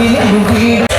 in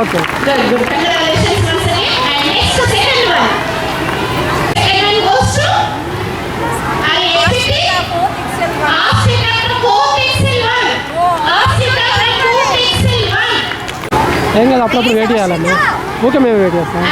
okay. ఏం కాదు అప్పుడప్పుడు వెయిట్ చేయాలమ్మా ఓకే మేము వెయిట్ చేస్తాం.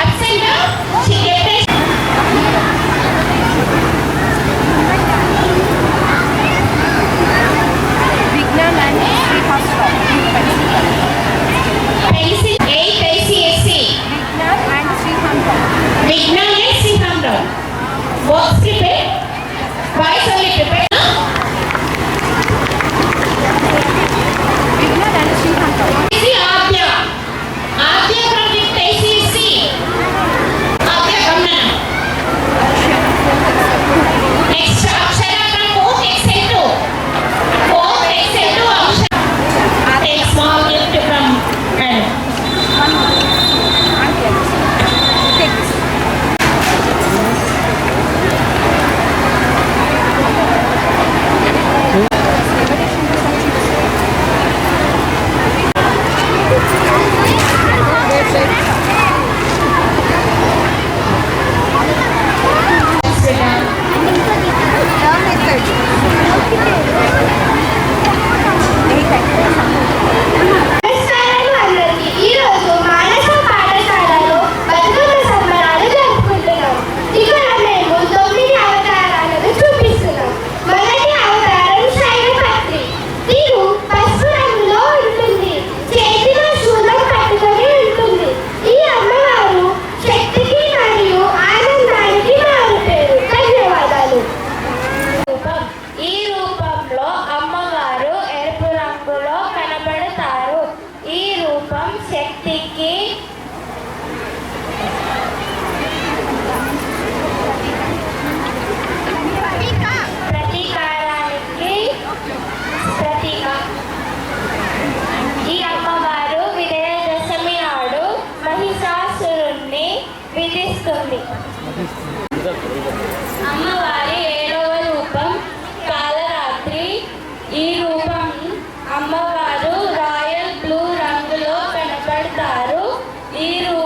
Tiro.